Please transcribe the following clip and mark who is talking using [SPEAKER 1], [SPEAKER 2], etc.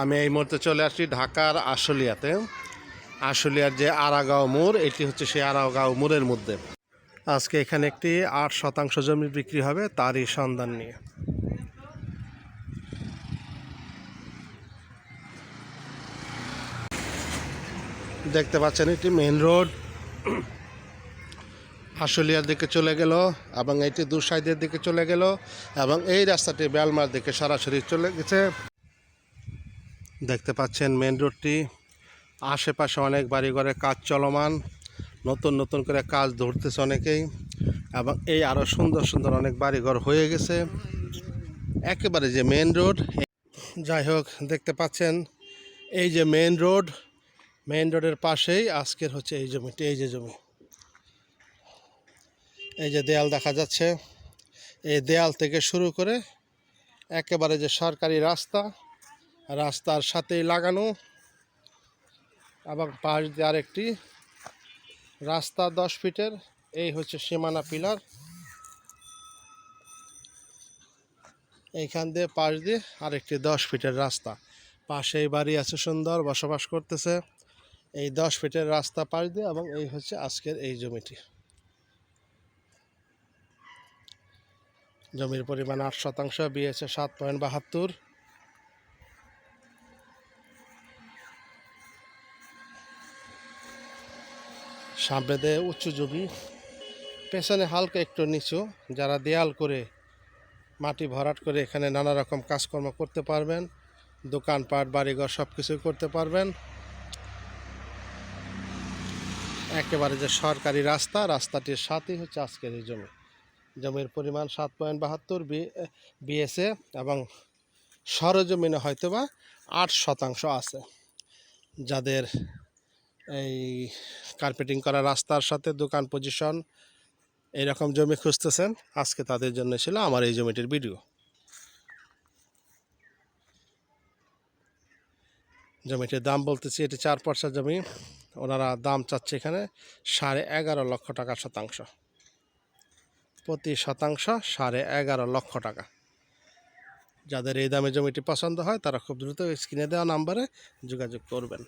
[SPEAKER 1] আমি এই মুহূর্তে চলে আসছি ঢাকার আশুলিয়াতে। আশুলিয়ার যে আরাগাঁও মোড়, এটি হচ্ছে সেই আরাগাঁও মোড়ের মধ্যে। আজকে এখানে একটি আট শতাংশ জমি বিক্রি হবে তারই সন্ধান নিয়ে। দেখতে পাচ্ছেন, এটি মেন রোড। আশুলিয়ার দিকে চলে গেল এবং এটি দুসাইদের দিকে চলে গেল এবং এই রাস্তাটি বেলমার দিকে সরাসরি চলে গেছে। দেখতে পাচ্ছেন মেন রোডটি আশেপাশে অনেক বাড়িঘরে কাজ চলমান। নতুন নতুন করে কাজ ধরতেছে অনেকেই। এবং এই আরও সুন্দর সুন্দর অনেক বাড়িঘর হয়ে গেছে। একেবারে যে মেন রোড যাই হোক, দেখতে পাচ্ছেন এই যে মেন রোড মেন রোডের পাশেই আজকের হচ্ছে এই জমিটি এই যে জমি। এই যে দেয়াল দেখা যাচ্ছে। এই দেয়াল থেকে শুরু করে একেবারে যে সরকারি রাস্তা রাস্তার সাথেই লাগানো। এবং পাশ দিয়ে আরেকটি রাস্তা দশ ফিটের। এই হচ্ছে সীমানা পিলার। এইখান দিয়ে পাশ দিয়ে আরেকটি দশ ফিটের রাস্তা। পাশেই বাড়ি আছে, সুন্দর বসবাস করতেছে। এই দশ ফিটের রাস্তা পাশ দিয়ে এবং এই হচ্ছে আজকের এই জমিটি। জমির পরিমাণ আট শতাংশ বিয়েছে সাত পয়েন্ট বাহাত্তর। সামনে দিয়ে উঁচু জমি পেছনে হালকা একটু নিচু, যারা দেয়াল করে মাটি ভরাট করে এখানে নানা রকম কাজকর্ম করতে পারবেন, দোকানপাট, বাড়িঘর সব কিছুই করতে পারবেন। একেবারে যে সরকারি রাস্তা, রাস্তাটির সাথেই হচ্ছে আজকের এই জমি। জমির পরিমাণ সাত পয়েন্ট বাহাত্তর বিএসএ এবং সরজমিনে হয়তো বা আট শতাংশ আছে। যাদের এই কার্পেটিং করা রাস্তার সাথে দোকান পজিশন এইরকম জমি খুঁজতেছেন, আজকে তাদের জন্য ছিল আমার এই জমিটির ভিডিও জমিটির দাম বলতেছি, এটি চার পয়সা জমি, ওনারা দাম চাচ্ছে এখানে সাড়ে এগারো লক্ষ টাকা শতাংশ। প্রতি শতাংশ সাড়ে এগারো লক্ষ টাকা। যাদের এই দামে জমিটি পছন্দ হয়, তারা খুব দ্রুত স্ক্রিনে দেওয়া নাম্বারে যোগাযোগ করবেন।